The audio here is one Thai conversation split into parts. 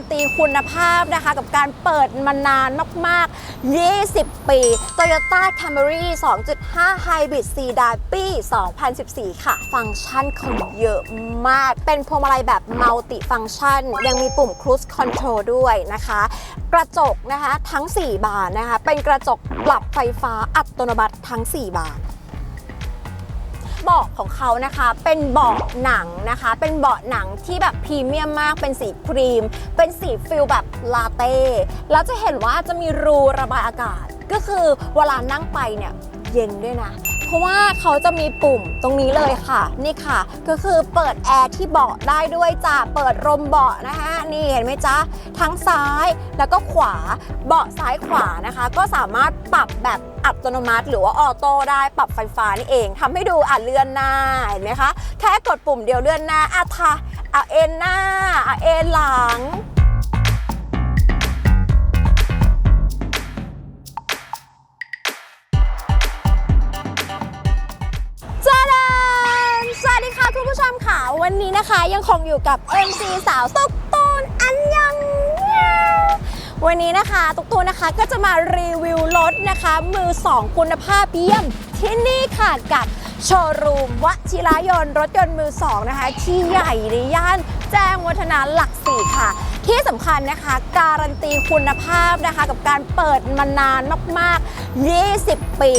นตีคุณภาพนะคะ กับการเปิดมานานมาก ๆ 20 ปี Toyota Camry 2.5 Hybrid Sedan ปี 2014 ค่ะ ฟังก์ชันเขาเยอะมาก เป็นพวงมาลัยแบบมัลติฟังก์ชัน ยังมีปุ่ม Cruise Control ด้วยนะคะ กระจกนะคะทั้ง 4 บานนะคะ เป็นกระจกปรับไฟฟ้าอัตโนมัติทั้ง 4 บาน เบาะของเขานะคะ เป็นเบาะหนังนะคะ เป็นเบาะหนังที่แบบพรีเมียมมาก เป็นสีครีม เป็นสีฟิลแบบลาเต้ แล้วจะเห็นว่าจะมีรูระบายอากาศ ก็คือเวลานั่งไปเนี่ยเย็นด้วยนะ เพราะว่าเขาจะมีปุ่มตรงนี้เลยค่ะ นี่ค่ะ ก็คือเปิดแอร์ที่เบาะได้ด้วยจ้ะเปิดลมเบาะนะคะนี่เห็นไหมจ๊ะทั้งซ้ายแล้วก็ขวาเบาะซ้ายขวานะคะ ก็สามารถปรับแบบอัตโนมัติ หรือว่าออโต้ได้ปรับไฟฟ้านี่เองทำให้ดูอะเลื่อนหน้าเห็นไหมคะแค่กดปุ่มเดียวเลื่อนหน้าอะทาอะเอ็นหน้าอะเอ็นหลัง วันนี้นะคะยังคงอยู่กับ MC สาวตุกตูนอันยังวันนี้นะคะตุกตูนนะคะก็จะมารีวิวรถนะคะ มือ 2 คุณภาพเยี่ยมที่นี่ค่ะกับโชว์รูมวชิรายนรถยนต์มือ 2 นะคะ ที่ใหญ่ในย่านแจ้งวัฒนาหลักสี่ค่ะ ที่สำคัญนะคะการันตีคุณภาพนะคะ กับการเปิดมานานมากๆ 20 ปี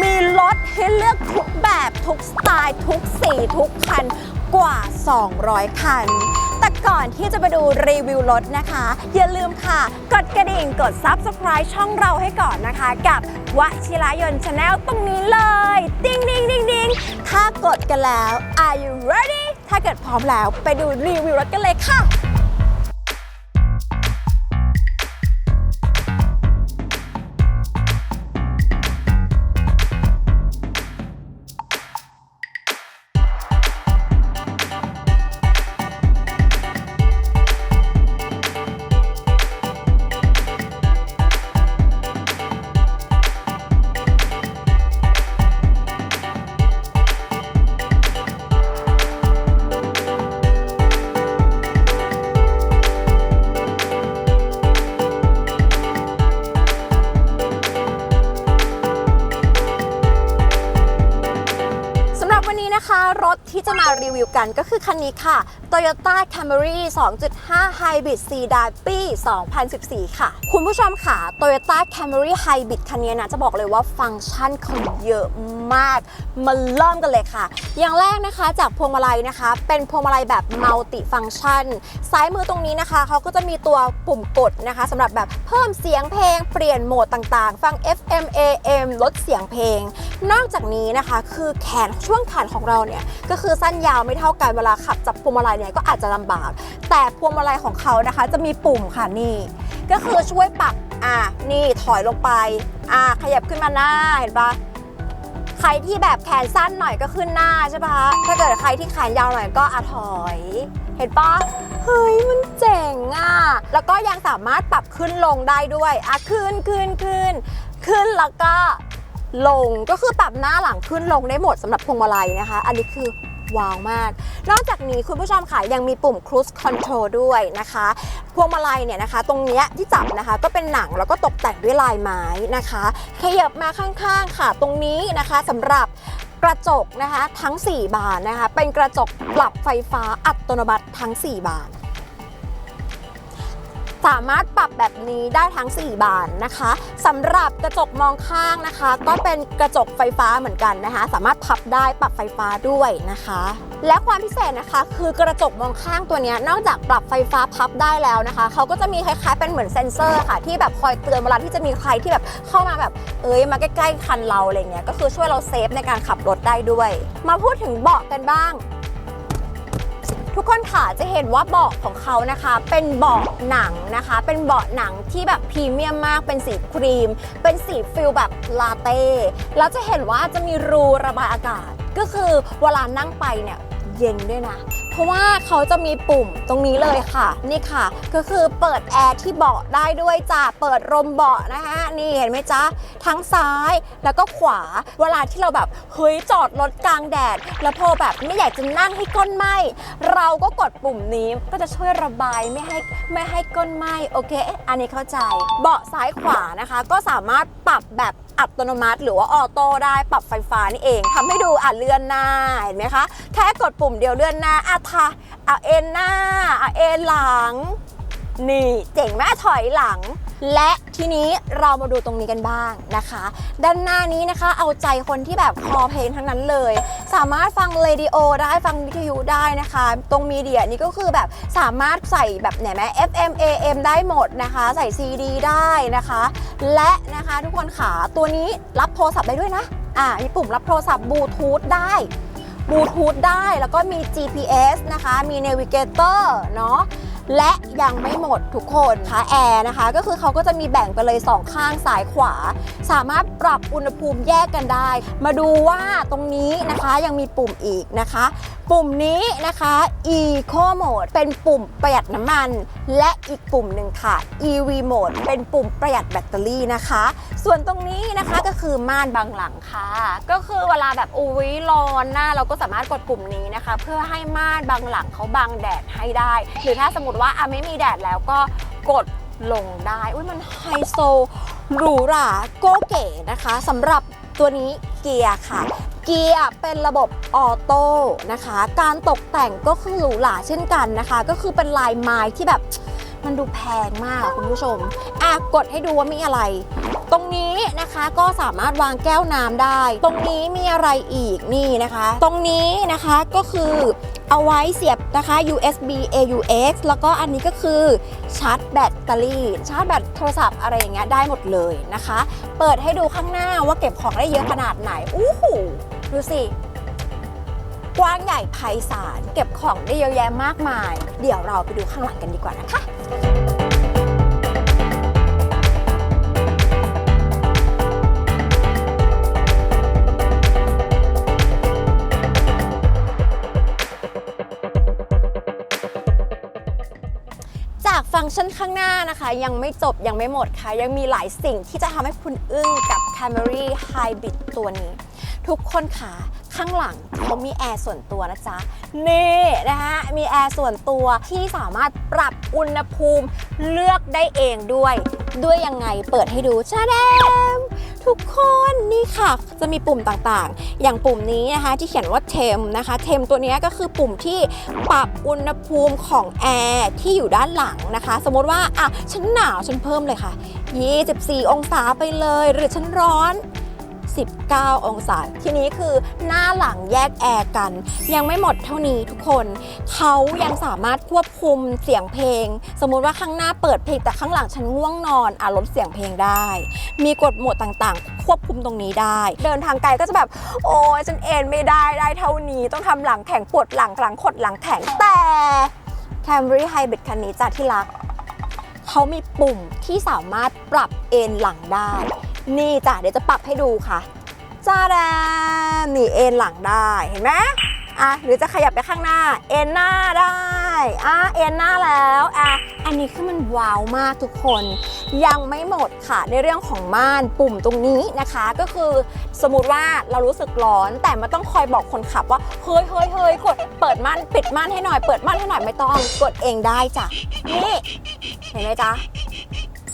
มีรถให้เลือกทุกแบบทุกสไตล์ ทุกสี ทุกคัน กว่า 200 คัน แต่ก่อนที่จะไปดูรีวิวรถนะคะ อย่าลืมค่ะ กดกระดิ่งกด Subscribe ช่องเราให้ก่อนนะคะ กับวชิรายนชาแนลตรงนี้เลย ติ๊งดิงดิงดิงถ้ากดกันแล้ว are you ready ถ้าเกิดพร้อมแล้วไปดูรีวิวรถกันเลยค่ะ รับวันนี้นะคะรถที่จะมารีวิวกันก็คือคันนี้ค่ะ Toyota Camry 2.5 Hybrid Sedan ปี 2014 ค่ะ คุณผู้ชมค่ะ Toyota Camry Hybrid คันนี้นะจะบอกเลยว่าฟังก์ชันเขาเยอะมาก มาเริ่มกันเลยค่ะ อย่างแรกนะคะจากพวงมาลัยนะคะ เป็นพวงมาลัยแบบมัลติฟัง c t ชัน ซ้ายมือตรงนี้นะคะ เขาก็จะมีตัวปุ่มกดนะคะสำหรับแบบเพิ่มเสียงเพลง เปลี่ยนโหมดต่างๆ ฟัง FM AM ลดเสียงเพลง นอกจากนี้นะคะ คือแขนช่วงแขนของเราเนี่ยก็คือสั้นยาวไม่เท่ากันเวลาขับจับพวงมาลัยเนี่ยก็อาจจะลำบาก แต่พวงมาลัยของเขานะคะ จะมีปุ่มค่ะนี่ ก็คือช่วยปรับอะนี่ถอยลงไปอะขยับขึ้นมาหน้าเห็นปะใครที่แบบแขนสั้นหน่อยก็ขึ้นหน้าใช่ปะถ้าเกิดใครที่แขนยาวหน่อยก็อะถอย เห็นปะเฮ้ยมันเจ๋งอะ แล้วก็ยังสามารถปรับขึ้นลงได้ด้วย อะขึ้นขึ้นขึ้น ขึ้นแล้วก็ ลงก็คือปรับหน้าหลังขึ้นลงได้หมดสำหรับพวงมาลัยนะคะ อันนี้คือว้าวมาก นอกจากนี้คุณผู้ชมค่ะยังมีปุ่ม cruise control ด้วยนะคะ พวงมาลัยเนี่ยนะคะ ตรงนี้ที่จับนะคะก็เป็นหนังแล้วก็ตกแต่งด้วยลายไม้นะคะขยับมาข้างๆค่ะ ตรงนี้นะคะสำหรับกระจกนะคะทั้ง 4 บานนะคะ เป็นกระจกปรับไฟฟ้าอัตโนมัติทั้ง 4 บาน สามารถปรับแบบนี้ได้ทั้ง 4 บานนะคะสำหรับกระจกมองข้างนะคะ ก็เป็นกระจกไฟฟ้าเหมือนกันนะคะ สามารถพับได้ปรับไฟฟ้าด้วยนะคะ และความพิเศษนะคะ คือกระจกมองข้างตัวนี้นอกจากปรับไฟฟ้าพับได้แล้วนะคะเขาก็จะมีคล้ายๆเป็นเหมือนเซ็นเซอร์ค่ะ ที่แบบคอยเตือนเวลาที่จะมีใครที่แบบเข้ามาแบบเอ้ยมาใกล้ๆคันเราอะไรเงี้ยก็คือช่วยเราเซฟในการขับรถได้ด้วย มาพูดถึงเบาะกันบ้าง ทุกคนค่ะจะเห็นว่าเบาะของเขานะคะ เป็นเบาะหนังนะคะ เป็นเบาะหนังที่แบบพรีเมียมมากเป็นสีครีม เป็นสีฟิลแบบลาเต้แล้วจะเห็นว่าจะมีรูระบายอากาศ ก็คือเวลานั่งไปเนี่ยเย็นด้วยนะ ราะว่าเขาจะมีปุ่มตรงนี้เลยค่ะ นี่ค่ะ ก็คือเปิดแอร์ที่เบาะได้ด้วยจ้ะเปิดลมเบาะนะคะนี่เห็นไหมจ๊ะทั้งซ้ายแล้วก็ขวา เวลาที่เราแบบเฮ้ยจอดรถกลางแดด แล้วพอแบบไม่อยากจะนั่งให้ก้นไหมเราก็กดปุ่มนี้ก็จะช่วยระบายไม่ให้ไม่ให้ก้นไหมโอเค อันนี้เข้าใจ เบาะซ้ายขวานะคะ ก็สามารถปรับแบบ อัตโนมัติ หรือว่าออโต้ได้ปรับไฟฟ้านี่เองทำให้ดูอะเลื่อนหน้าเห็นไหมคะแค่กดปุ่มเดียวเลื่อนหน้าอะทาอะเอ็นหน้าอะเอ็นหลัง นี่เจ๋งไหมถอยหลัง และทีนี้เรามาดูตรงนี้กันบ้างนะคะ ด้านหน้านี้นะคะ เอาใจคนที่แบบคอเพลงทั้งนั้นเลย สามารถฟังเรดิโอได้ฟังวิทยุได้นะคะ ตรงมีเดียนี่ก็คือแบบสามารถใส่แบบไหนไหม FM AM ได้หมดนะคะ ใส่ CD ได้นะคะ และนะคะทุกคนขาตัวนี้รับโทรศัพท์ได้ด้วยนะอ่ามีปุ่มรับโทรศัพท์บลูทูธได้บลูทูธได้แล้วก็มี GPS นะคะ มี Navigator เนาะ และยังไม่หมดทุกคนคะแอร์นะคะ ก็คือเขาก็จะมีแบ่งไปเลยสองข้างซ้ายขวา สามารถปรับอุณหภูมิแยกกันได้ มาดูว่าตรงนี้นะคะยังมีปุ่มอีกนะคะ ปุ่มนี้นะคะ Eco Mode เป็นปุ่มประหยัดน้ำมัน และอีกปุ่มหนึ่งค่ะ EV Mode เป็นปุ่มประหยัดแบตเตอรี่นะคะ ส่วนตรงนี้นะคะก็คือม่านบังหลังค่ะ ก็คือเวลาแบบอุ้ยร้อนหน้าเราก็สามารถกดปุ่มนี้นะคะ เพื่อให้ม่านบังหลังเขาบังแดดให้ได้ หรือถ้าสมมติว่าอะไม่มีแดดแล้วก็กดลงได้อุ้ยมันไฮโซหรูหราโกเก๋นะคะสำหรับตัวนี้เกียร์ค่ะ เกียร์เป็นระบบออโต้นะคะ การตกแต่งก็คือหรูหราเช่นกันนะคะ ก็คือเป็นลายไม้ที่แบบมันดูแพงมากคุณผู้ชมอะกดให้ดูว่ามีอะไร ตรงนี้นะคะก็สามารถวางแก้วน้ำได้ ตรงนี้มีอะไรอีกนี่นะคะ ตรงนี้นะคะก็คือเอาไว้เสียบนะคะ USB AUX แล้วก็อันนี้ก็คือชาร์จแบตเตอรี่ ชาร์จแบตโทรศัพท์อะไรอย่างเงี้ยได้หมดเลยนะคะ เปิดให้ดูข้างหน้าว่าเก็บของได้เยอะขนาดไหนอู้หู ดูสิ กว้างใหญ่ไพศาล เก็บของได้เยอะแยะมากมาย เดี๋ยวเราไปดูข้างหลังกันดีกว่านะคะจากฟังก์ชันข้างหน้านะคะ ยังไม่จบยังไม่หมดค่ะ ยังมีหลายสิ่งที่จะทำให้คุณอึ้งกับ Camry Hybrid ตัวนี้ ทุกคนค่ะข้างหลังเขามีแอร์ส่วนตัวนะจ๊ะ นี่นะคะมีแอร์ส่วนตัวที่สามารถปรับอุณหภูมิเลือกได้เองด้วย ด้วยยังไงเปิดให้ดูชาแดมทุกคนนี่ค่ะ จะมีปุ่มต่างๆ อย่างปุ่มนี้นะคะที่เขียนว่าเทมนะคะ เทมตัวนี้ก็คือปุ่มที่ปรับอุณหภูมิของแอร์ที่อยู่ด้านหลังนะคะ สมมติว่าอะฉันหนาวฉันเพิ่มเลยค่ะ 24 องศาไปเลย หรือฉันร้อน 19 องศา ทีนี้คือหน้าหลังแยกแอร์กัน ยังไม่หมดเท่านี้ทุกคน เขายังสามารถควบคุมเสียงเพลง สมมุติว่าข้างหน้าเปิดเพลงแต่ข้างหลังฉันง่วงนอนอะลดเสียงเพลงได้ มีกฎหมดต่างๆ ควบคุมตรงนี้ได้ เดินทางไกลก็จะแบบ โอ้ยฉันเอ็นไม่ได้ได้เท่านี้ต้องทำหลังแข็งปวดหลังหลังขดหลังแข็งแต่ Camry Hybrid คันนี้จ้ะที่รักเขามีปุ่มที่สามารถปรับเอนหลังได้ นี่จ้ะเดี๋ยวจะปรับให้ดูค่ะจ้าแดมนี่เอ็นหลังได้เห็นไหมอะหรือจะขยับไปข้างหน้า เอ็นหน้าได้อะเอ็นหน้าแล้วอะอันนี้คือมันว้าวมากทุกคน ยังไม่หมดค่ะในเรื่องของม่านปุ่มตรงนี้นะคะ ก็คือสมมติว่าเรารู้สึกร้อนแต่มันต้องคอยบอกคนขับว่าเฮ้ยเฮ้ยเฮ้ยกดเปิดม่านปิดม่านให้หน่อยเปิดม่านให้หน่อยไม่ต้องกดเองได้จ้ะนี่เห็นไหมจ๊ะ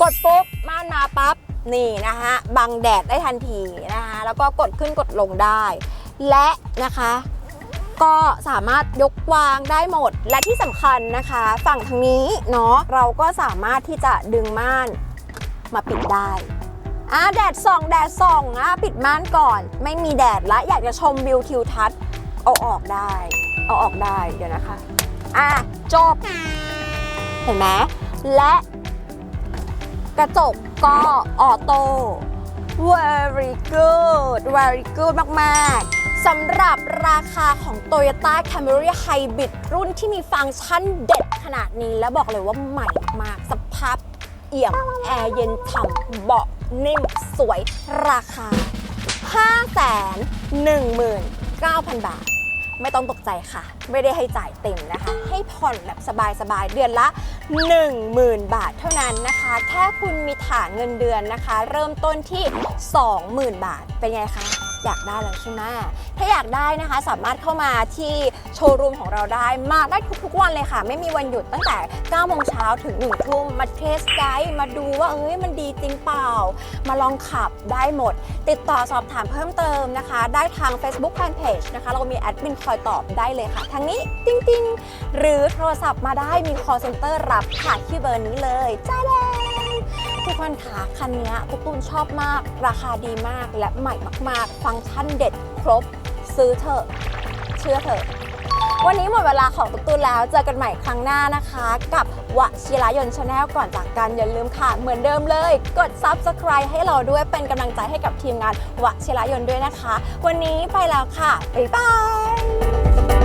กดปุ๊บม่านมาปั๊บ นี่นะคะบังแดดได้ทันทีนะคะแล้วก็กดขึ้นกดลงได้ และนะคะก็สามารถยกวางได้หมด และที่สำคัญนะคะ ฝั่งทางนี้เนาะเราก็สามารถที่จะดึงม่านมาปิดได้อะแดดส่องแดดส่องอะปิดม่านก่อน ไม่มีแดดละอยากจะชมวิวทิวทัศน์เอาออกได้ เอาออกได้เดี๋ยวนะคะอะจบ เห็นไหมและกระจก ก็ออโต้ very good very good มาก ๆ สำหรับราคาของ Toyota Camry Hybrid รุ่นที่มีฟังก์ชันเด็ดขนาดนี้ แล้วบอกเลยว่าใหม่มากสภาพเอี่ยม แอร์เย็นฉ่ำเบาะนิ่ม สวยราคา 519,000 บาท ไม่ต้องตกใจค่ะ ไม่ได้ให้จ่ายเต็มนะคะ ให้ผ่อนแบบสบายๆ เดือนละ 10,000 บาทเท่านั้นนะคะ แค่คุณมีฐานเงินเดือนนะคะ เริ่มต้นที่ 20,000 บาท เป็นไงคะ อยากได้แล้วใช่ไหมถ้าอยากได้นะคะสามารถเข้ามาที่โชว์รูมของเราได้มาได้ทุกๆวันเลยค่ะ ไม่มีวันหยุดตั้งแต่9โมงเช้าถึง1ทุ่มมาเทสไกด์มาดูว่าเอ้ยมันดีจริงเปล่า มาลองขับได้หมด ติดต่อสอบถามเพิ่มเติมนะคะ ได้ทาง Facebook Fanpage นะคะ เรามีแอดมินคอยตอบได้เลยค่ะทางนี้ติ๊งติงๆหรือโทรศัพท์มาได้มี call center รับค่ะที่เบอร์นี้เลยจ้าแดง ทุกคนคะคันนี้ตุ๊กตูนชอบมาก ราคาดีมากและใหม่มาก ๆ ฟังก์ชันเด็ดครบ ซื้อเถอะ เชื่อเถอะ วันนี้หมดเวลาของตุ๊กตูนแล้ว เจอกันใหม่ครั้งหน้านะคะ กับวชิรายนชาแนลก่อนจากกันอย่าลืมค่ะ เหมือนเดิมเลย กด Subscribe ให้เราด้วยเป็นกำลังใจให้กับทีมงานวชิรายนด้วยนะคะ วันนี้ไปแล้วค่ะบ๊ายบาย